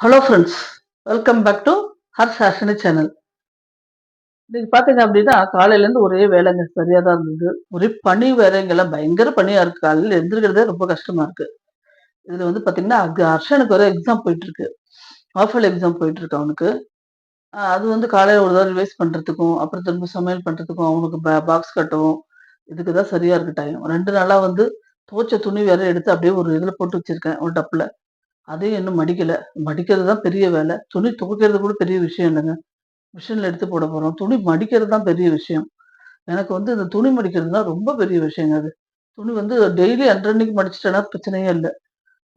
Hello friends welcome back to her ஃபேஷனி channel இன்னைக்கு பார்த்தீங்க அப்படின்னா காலையிலேருந்து ஒரே வேலைங்க சரியாக தான் இருந்தது. ஒரே பனி வேலைங்கெல்லாம் பயங்கர பனியாக இருக்குது காலையில் எழுந்திருக்கிறதே ரொம்ப கஷ்டமாக இருக்குது இதில் வந்து பார்த்தீங்கன்னா அக் ஹர்ஷனுக்கு ஒரு எக்ஸாம் போயிட்டுருக்கு ஆஃபல் எக்ஸாம் போயிட்டுருக்கு அவனுக்கு. அது வந்து காலையில் ஒரு தடவை ரிவைஸ் பண்ணுறதுக்கும் அப்புறம் திரும்ப சமையல் பண்ணுறதுக்கும் அவனுக்கு பாக்ஸ் கட்டவும் இதுக்கு தான் சரியாக இருக்கு டைம் ரெண்டு நாளாக வந்து துவைச்ச துணி வேற எடுத்து அப்படியே ஒரு இதில் போட்டு வச்சிருக்கேன் ஒரு டப்பில். அதையும் இன்னும் மடிக்கலை. மடிக்கிறது தான் பெரிய வேலை. துணி துவைக்கிறது கூட பெரிய விஷயம் இல்லைங்க. மிஷினில் எடுத்து போட போகிறோம் துணி மடிக்கிறது தான் பெரிய விஷயம். எனக்கு வந்து இந்த துணி மடிக்கிறது தான் ரொம்ப பெரிய விஷயங்க அது. துணி வந்து டெய்லி அன்றன்னைக்கு மடிச்சிட்டேன்னா பிரச்சனையே இல்லை.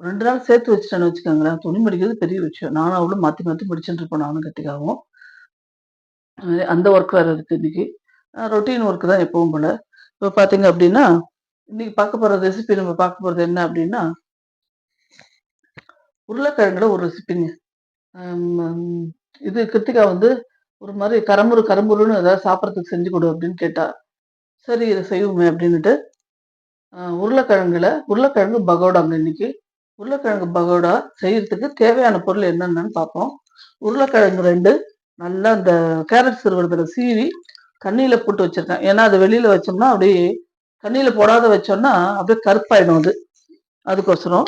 ரெண்டு நாள் சேர்த்து வச்சுட்டேன்னு வச்சுக்கோங்களேன். துணி மடிக்கிறது பெரிய விஷயம். நானும் அவ்வளோ மாற்றி மாற்றி மடிச்சுட்டு இருப்பேன் நானும் கட்டிக்காகவும். அந்த ஒர்க் வேறு இருக்குது இன்னைக்கு. ரொட்டீன் ஒர்க்கு தான் எப்பவும் போல். இப்போ பார்த்தீங்க அப்படின்னா இன்னைக்கு பார்க்க போகிற ரெசிபி நம்ம பார்க்க போகிறது என்ன அப்படின்னா உருளைக்கிழங்குல ஒரு ரெசிபிங்க இது கிருத்திகா வந்து ஒரு மாதிரி கரம்புரு கரம்புருன்னு ஏதாவது சாப்பிட்றதுக்கு செஞ்சு கொடு அப்படின்னு கேட்டா சரி இதை செய்வோமே அப்படின்னுட்டு உருளைக்கிழங்குல உருளைக்கிழங்கு பகோடாங்க இன்னைக்கு. உருளைக்கிழங்கு பகோடா செய்யறதுக்கு தேவையான பொருள் என்னென்னு பார்ப்போம் உருளைக்கிழங்கு ரெண்டு நல்லா அந்த கேரட் சிறுவரத்தில் சீவி கண்ணியில் போட்டு வச்சுருக்கேன். ஏன்னா அது வெளியில் வச்சோம்னா அப்படியே கண்ணியில் போடாத வச்சோம்னா அப்படியே கருப்பாயிடும் அது. அதுக்கோசரம்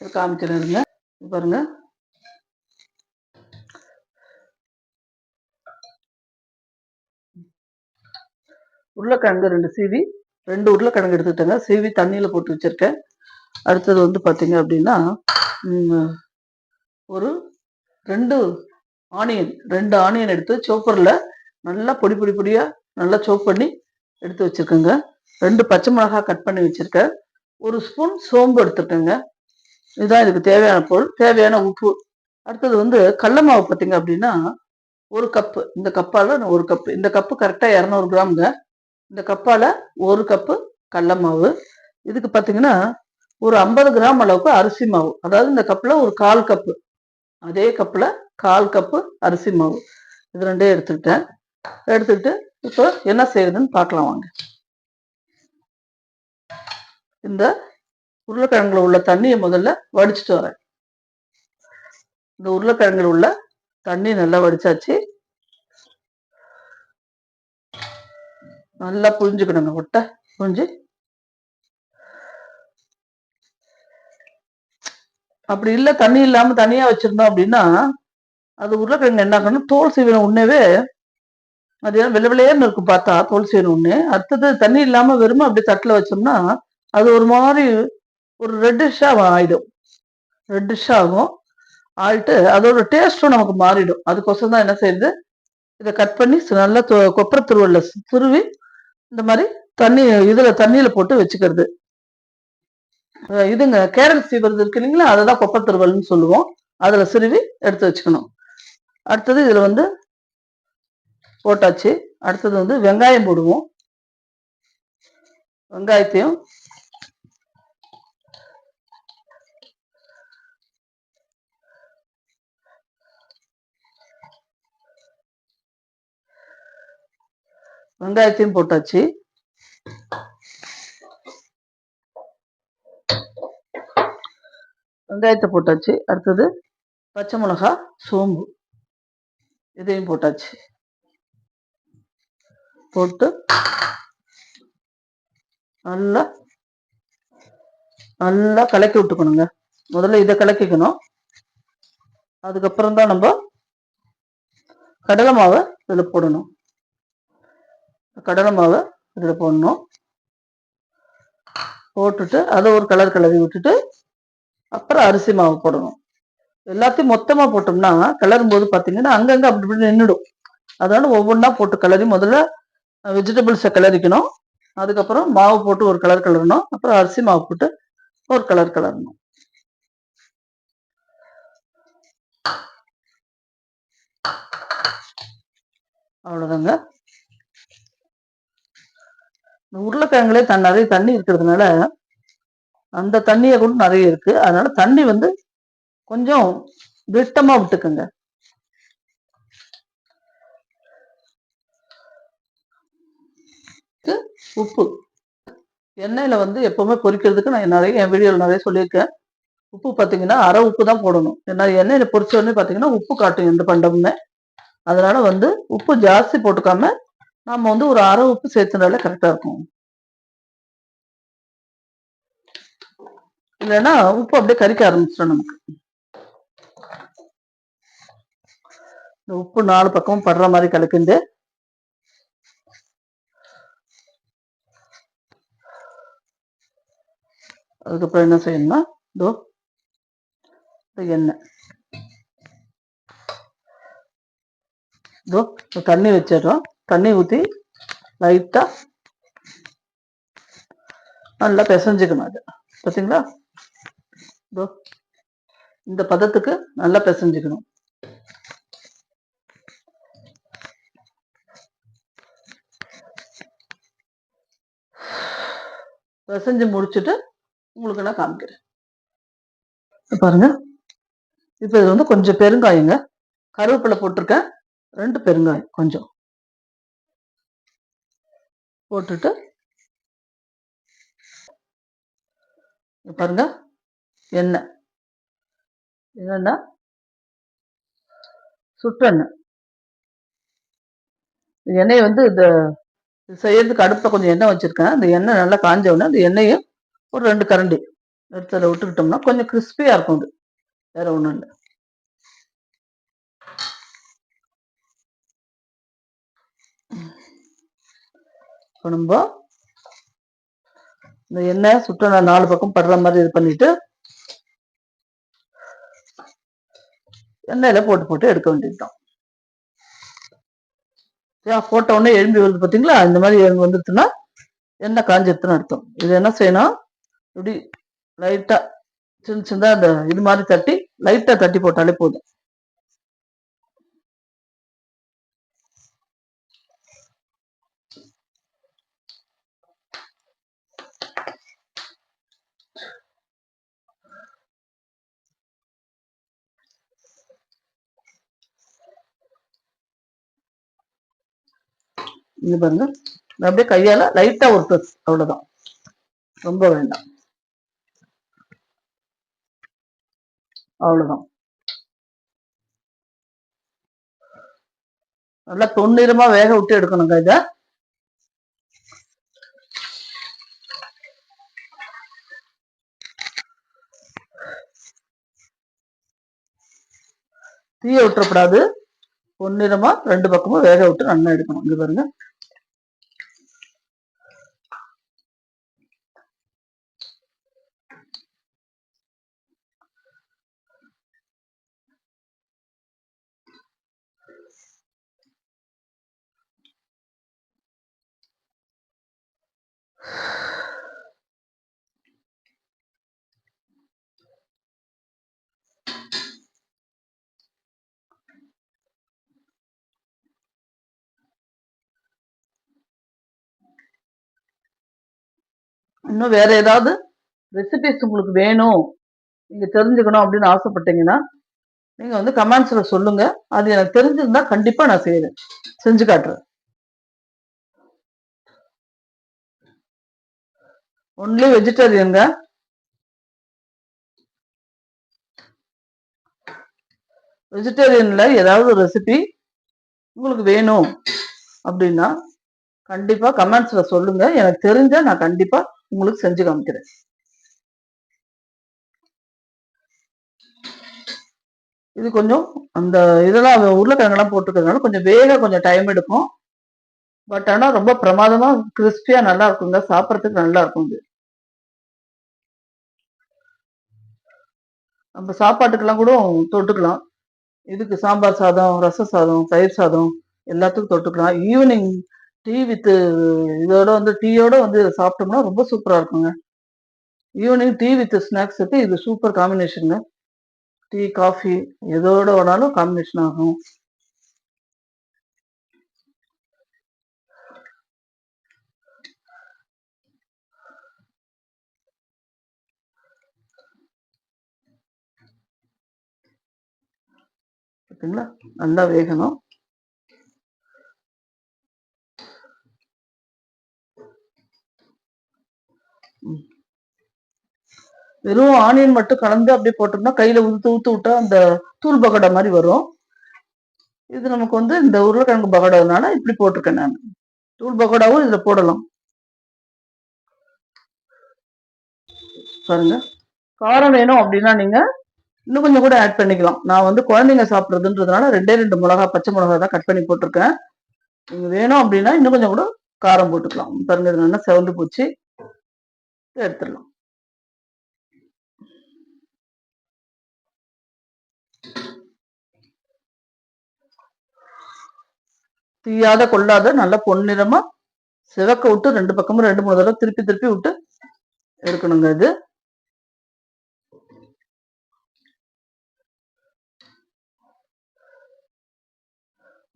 காமிக்கிறேன் இருங்க பாருங்க. உருளைக்கிழங்கு ரெண்டு சீவி ரெண்டு உருளைக்கிழங்கு எடுத்துட்டேங்க சீவி தண்ணியில் போட்டு வச்சுருக்கேன். அடுத்தது வந்து பார்த்தீங்க அப்படின்னா ஒரு ரெண்டு ஆனியன் ரெண்டு ஆனியன் எடுத்து சோப்பரில் நல்லா பொடி பொடி பொடியாக நல்லா சோப் பண்ணி எடுத்து வச்சிருக்கேங்க. ரெண்டு பச்சை மிளகாய் கட் பண்ணி வச்சுருக்கேன். ஒரு ஸ்பூன் சோம்பு எடுத்துருக்கேங்க இதுதான் இதுக்கு தேவையான பொருள். தேவையான உப்பு. அடுத்தது வந்து கடல மாவு பார்த்தீங்க அப்படின்னா ஒரு கப்பு இந்த கப்பால் ஒரு கப்பு இந்த கப்பு கரெக்டாக இரநூறு கிராம்ங்க. இந்த கப்பால் ஒரு கப்பு கடல மாவு. இதுக்கு பார்த்தீங்கன்னா ஒரு ஐம்பது கிராம் அளவுக்கு அரிசி மாவு. அதாவது இந்த கப்பில் ஒரு கால் கப்பு அதே கப்பில் கால் கப்பு அரிசி மாவு. இது ரெண்டே எடுத்துக்கிட்டேன். எடுத்துக்கிட்டு இப்போ என்ன செய்யுதுன்னு பார்க்கலாம் வாங்க. இந்த உருளைக்கிழங்குல உள்ள தண்ணியை முதல்ல வடிச்சிட்டு வரேன். இந்த உருளைக்கிழங்குல உள்ள தண்ணி நல்லா வடிச்சாச்சு. நல்லா புரிஞ்சுக்கணுங்க ஒட்டை புரிஞ்சு அப்படி இல்லை தண்ணி இல்லாமல் தனியாக வச்சிருந்தோம் அப்படின்னா அது உருளைக்கிழங்கு என்ன ஆகணும் தோல் சீவனம் உண்ணவே அது ஏன் வெள்ளை இருக்கும் பார்த்தா தோல் சீவனம் ஒன்று அடுத்தது தண்ணி இல்லாமல் வெறும் அப்படி தட்டில் வச்சோம்னா அது ஒரு மாதிரி ஒரு ரெட்டிஷாக ஆயிடும். ரெட்டிஷ் ஆகும். ஆயிட்டு அதோட டேஸ்ட்டும் நமக்கு மாறிடும். அதுக்கோசரம் தான் என்ன செய்யுது? இதை கட் பண்ணி நல்லா கொப்பரை துருவல்ல துருவி இந்த மாதிரி தண்ணி இதில் தண்ணியில் போட்டு வச்சுக்கிறது. இதுங்க கேரட் சீவரது இருக்கு இல்லைங்களா? அதை தான் கொப்பரை துருவல்னு சொல்லுவோம். அதில் சிறுவி எடுத்து வச்சுக்கணும். அடுத்தது இதில் வந்து போட்டாச்சு. அடுத்தது வந்து வெங்காயம் போடுவோம். வெங்காயத்தையும் வெங்காயத்தையும் போட்டாச்சு. வெங்காயத்தை போட்டாச்சு. அடுத்தது பச்சை மிளகா சோம்பு இதையும் போட்டாச்சு. போட்டு நல்லா நல்லா கலக்கி விட்டுக்கணுங்க. முதல்ல இதை கலக்கிக்கணும். அதுக்கப்புறம் தான் நம்ம கடலை மாவை இதில் போடணும். கடலை மாவை இதில் போடணும். போட்டுட்டு அதை ஒரு கலர் கலவி விட்டுட்டு அப்புறம் அரிசி மாவு போடணும். எல்லாத்தையும் மொத்தமாக போட்டோம்னா கிளறும் போது பார்த்தீங்கன்னா அங்கங்கே அப்படி இப்படி நின்றுடும் அதனால ஒவ்வொன்றா போட்டு கிளறி முதல்ல வெஜிடபிள்ஸை கிளறிக்கணும் அதுக்கப்புறம் மாவு போட்டு ஒரு கலர் கலரணும். அப்புறம் அரிசி மாவு போட்டு ஒரு கலர் கிளறணும் அவ்வளோதாங்க இந்த உருளைக்கிழங்குலே தன் நிறைய தண்ணி இருக்கிறதுனால அந்த தண்ணியை கூட நிறைய இருக்கு. அதனால தண்ணி வந்து கொஞ்சம் திட்டமா விட்டுக்குங்க. உப்பு. எண்ணெயில வந்து எப்பவுமே பொரிக்கிறதுக்கு நான் நிறைய என் வீடியோவில் நிறைய சொல்லியிருக்கேன். உப்பு பார்த்தீங்கன்னா அரை உப்பு தான் போடணும். ஏன்னா எண்ணெயில் பொரிச்ச உடனே பார்த்தீங்கன்னா உப்பு காட்டும் எந்த பண்டமுமே. அதனால வந்து உப்பு ஜாஸ்தி போட்டுக்காம நம்ம வந்து ஒரு அரை உப்பு சேர்த்துனாலே கரெக்டா இருக்கும். இல்லைன்னா உப்பு அப்படியே கறிக்க ஆரம்பிச்சிடும் நமக்கு. இந்த உப்பு நாலு பக்கமும் படுற மாதிரி கலக்குண்டு அதுக்கப்புறம் என்ன செய்யணும்னா இதோ எண்ணெய். இதோ தண்ணி வச்சிடுறோம். தண்ணி ஊற்றி லைட்டா நல்லா பிசைஞ்சுக்கணும் அது. பார்த்தீங்களா இதோ இந்த பதத்துக்கு நல்லா பிசைஞ்சுக்கணும். பிசைஞ்சு முடிச்சுட்டு உங்களுக்கு நான் காமிக்கிறேன். பாருங்க. இப்போ இது வந்து கொஞ்சம் பெருங்காயங்க. கருவேப்பிலை போட்டிருக்கேன். ரெண்டு பெருங்காயம் கொஞ்சம். போட்டுட்டு பாருங்க எண்ணெய். என்னன்னா சுட்டெண்ணெய். எண்ணெயை வந்து இந்த இது செய்யறதுக்கு அடுப்பில் கொஞ்சம் எண்ணெய் வச்சிருக்கேன். அந்த எண்ணெய் நல்லா காஞ்ச உடனே அந்த எண்ணெயும் ஒரு ரெண்டு கரண்டி நிறுத்தல விட்டுக்கிட்டோம்னா கொஞ்சம் கிறிஸ்பியாக இருக்கும் அது. வேற ஒன்றும் இல்லை. இப்போ நம்ம இந்த எண்ணெய் சுட்ட நாலு பக்கம் படுற மாதிரி இது பண்ணிட்டு எண்ணெயில போட்டு போட்டு எடுக்க வேண்டியதுதான். ஏன் போட்ட உடனே எழும்பி வருது பாத்தீங்களா? இந்த மாதிரி எழும்பி வந்துருச்சுன்னா எண்ணெய் காஞ்சிருச்சுன்னு அர்த்தம். இது என்ன செய்யணும்? இப்படி லைட்டா சின்ன சின்னதா அந்த இது மாதிரி தட்டி லைட்டா தட்டி போட்டாலே போதும். இது பாருங்க. அப்படியே கையால லைட்டா ஒரு அவ்வளவுதான். ரொம்ப வேண்டாம். அவ்வளவுதான். நல்லா தொன்னிறமா வேக விட்டு எடுக்கணுங்க இத. தீய விட்டுறக்கூடாது. பொன்னிறமா ரெண்டு பக்கமும் வேக விட்டு நல்லா எடுக்கணும். இங்க பாருங்க. இன்னும் வேற ஏதாவது ரெசிபிஸ் உங்களுக்கு வேணும் நீங்க தெரிஞ்சுக்கணும் அப்படின்னு ஆசைப்பட்டீங்கன்னா நீங்க வந்து கமெண்ட்ஸ்ல சொல்லுங்க. அது எனக்கு தெரிஞ்சிருந்தா கண்டிப்பா நான் செய்யறேன் செஞ்சு காட்டுறேன். ஒன்லி வெஜிடேரியன்ங்க வெஜிடேரியன்ல ஏதாவது ரெசிபி உங்களுக்கு வேணும் அப்படின்னா கண்டிப்பா கமெண்ட்ஸ்ல சொல்லுங்க. எனக்கு தெரிஞ்சா நான் கண்டிப்பா உங்களுக்கு செஞ்சு காமிக்கிறேன். இது கொஞ்சம் அந்த இதெல்லாம் உருளைக்கிழங்கெல்லாம் போட்டுக்கிறதுனால கொஞ்சம் வேக கொஞ்சம் டைம் எடுக்கும். பட் ஆனா ரொம்ப பிரமாதமா கிறிஸ்பியா நல்லா இருக்குங்க. சாப்பிட்றதுக்கு நல்லா இருக்கும் இது. நம்ம சாப்பாட்டுக்கெல்லாம் கூட தொட்டுக்கலாம். இதுக்கு சாம்பார் சாதம் ரச சாதம் தயிர் சாதம் எல்லாத்துக்கும் தொட்டுக்கலாம். ஈவினிங் டீ வித் uh, இதோட வந்து டீயோட வந்து இதை சாப்பிட்டோம்னா ரொம்ப சூப்பராக இருக்குங்க. ஈவினிங் டீ வித் ஸ்நாக்ஸுக்கு இது சூப்பர் காம்பினேஷனுங்க டீ காஃபி எதோட வேணாலும் காம்பினேஷன் ஆகும். பார்த்தீங்களா நல்லா வேகணும். வெறும் ஆனியன் மட்டும் கலந்து அப்படியே போட்டோம்னா கையில ஊத்து ஊத்து விட்டா அந்த தூள் பகோடா மாதிரி வரும். இது நமக்கு வந்து இந்த உருளைக்கிழங்கு பகோடானால இப்படி போட்டிருக்கேன் நான். தூள் பகோடாவும் இதுல போடலாம். பாருங்க. காரம் வேணும் அப்படின்னா நீங்க இன்னும் கொஞ்சம் கூட ஆட் பண்ணிக்கலாம். நான் வந்து குழந்தைங்க சாப்பிட்றதுன்றதுனால ரெண்டே ரெண்டு மிளகா பச்சை மிளகா தான் கட் பண்ணி போட்டிருக்கேன். நீங்கள் வேணும் அப்படின்னா இன்னும் கொஞ்சம் கூட காரம் போட்டுக்கலாம். பாருங்க இது நல்லா செவந்து போச்சு. எடுத்துடலாம். தீயாத கொள்ளாத நல்லா பொன்னிறமா சிவக்க விட்டு ரெண்டு பக்கமும் ரெண்டு மூணு தடவை திருப்பி திருப்பி விட்டு எடுக்கணுங்க இது.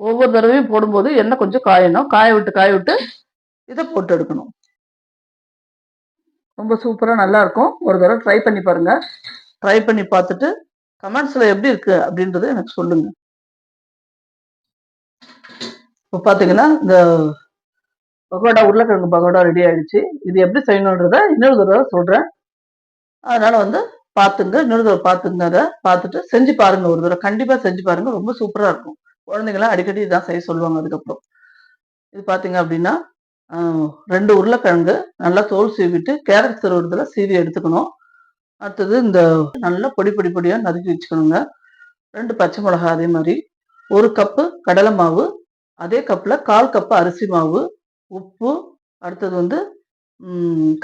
ஒவ்வொரு தடவையும் போடும்போது எண்ணெய் கொஞ்சம் காயணும். காய விட்டு காய விட்டு இதை போட்டு எடுக்கணும். ரொம்ப சூப்பராக நல்லா இருக்கும் ஒரு தடவை ட்ரை பண்ணி பாருங்க. ட்ரை பண்ணி பார்த்துட்டு கமெண்ட்ஸில் எப்படி இருக்கு அப்படின்றத எனக்கு சொல்லுங்க. இப்போ பார்த்தீங்கன்னா இந்த பகோடா உருளைக்கிழங்கு பகோடா ரெடி ஆயிடுச்சு. இது எப்படி செய்யணுன்றத இன்னொரு தடவை சொல்கிறேன் அதனால் வந்து பார்த்துங்க இன்னொரு தடவை பார்த்துங்க அதை பார்த்துட்டு செஞ்சு பாருங்க. ஒரு தடவை கண்டிப்பாக செஞ்சு பாருங்க. ரொம்ப சூப்பராக இருக்கும். குழந்தைங்களாம் அடிக்கடி இதான் செய்ய சொல்லுவாங்க அதுக்கப்புறம். இது பார்த்தீங்க அப்படின்னா ரெண்டு உருளைக்கிழங்கு நல்லா தோல் சீவிட்டு கேரட் திருவுறதுல சீவி எடுத்துக்கணும். அடுத்தது இந்த நல்லா பொடி பொடி பொடியாக நறுக்கி வச்சுக்கணுங்க. ரெண்டு பச்சை மிளகா அதே மாதிரி. ஒரு கப்பு கடலை மாவு அதே கப்பில் கால் கப்பு அரிசி மாவு உப்பு அடுத்தது வந்து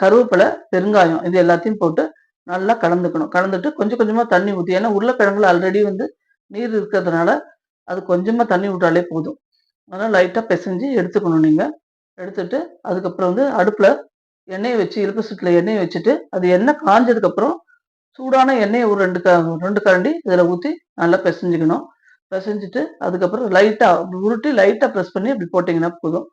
கருவேப்பிலை பெருங்காயம் இது எல்லாத்தையும் போட்டு நல்லா கலந்துக்கணும். கலந்துட்டு கொஞ்சம் கொஞ்சமாக தண்ணி ஊற்றி ஏன்னா உருளைக்கிழங்குல ஆல்ரெடி வந்து நீர் இருக்கிறதுனால அது கொஞ்சமாக தண்ணி விட்டாலே போதும். அதனால் லைட்டாக பிசைஞ்சு எடுத்துக்கணும் நீங்கள் எடுத்துட்டு அதுக்கப்புறம் வந்து அடுப்பில் எண்ணெயை வச்சு இழுப்பு சுட்டில் எண்ணெயை வச்சுட்டு அது எண்ணெய் காஞ்சதுக்கப்புறம் சூடான எண்ணெயை ஒரு ரெண்டு க ரெண்டு கரண்டி இதில் ஊற்றி நல்லா பிசைஞ்சிக்கணும். பிசைஞ்சிட்டு அதுக்கப்புறம் லைட்டாக உருட்டி லைட்டாக ப்ரெஸ் பண்ணி அப்படி போட்டிங்கன்னா போதும்.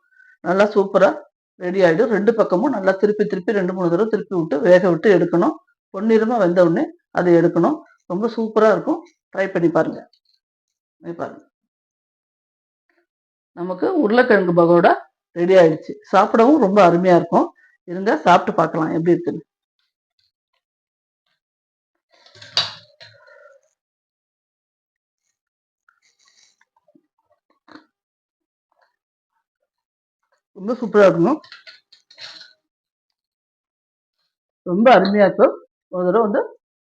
நல்லா சூப்பராக ரெடி ஆகிடும் ரெண்டு பக்கமும் நல்லா திருப்பி திருப்பி ரெண்டு மூணு தடவை திருப்பி விட்டு வேக விட்டு எடுக்கணும். பொன்னிறமாக வெந்த உடனே அதை எடுக்கணும். ரொம்ப சூப்பராக இருக்கும். ட்ரை பண்ணி பாருங்கள் பாருங்க. நமக்கு உருளைக்கிழங்கு பகோடா ரெடி ஆயிடுச்சு. சாப்பிடவும் ரொம்ப அருமையா இருக்கும். இருங்க சாப்பிட்டு பார்க்கலாம். எப்படி இருக்குன்னு. ரொம்ப சூப்பரா இருக்கும் ரொம்ப அருமையா இருக்கும். ஒரு தடவை வந்து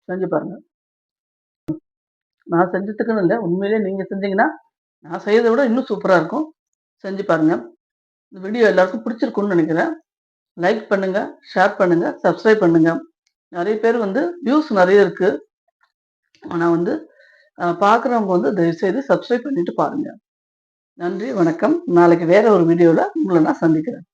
செஞ்சு பாருங்க. நான் செஞ்சதுக்குன்னு இல்லை. உண்மையிலேயே நீங்கள் செஞ்சீங்கன்னா நான் செய்யறதை விட இன்னும் சூப்பராக இருக்கும். செஞ்சு பாருங்கள் இந்த வீடியோ எல்லாருக்கும் பிடிச்சிருக்குன்னு நினைக்கிறேன். லைக் பண்ணுங்கள் ஷேர் பண்ணுங்கள் சப்ஸ்கிரைப் பண்ணுங்கள் நிறைய பேர் வந்து வியூஸ் நிறைய இருக்குது ஆனால் வந்து பார்க்குறவங்க வந்து தயவுசெய்து சப்ஸ்கிரைப் பண்ணிட்டு பாருங்கள் நன்றி வணக்கம். நாளைக்கு வேற ஒரு வீடியோவில் உங்களை நான் சந்திக்கிறேன்.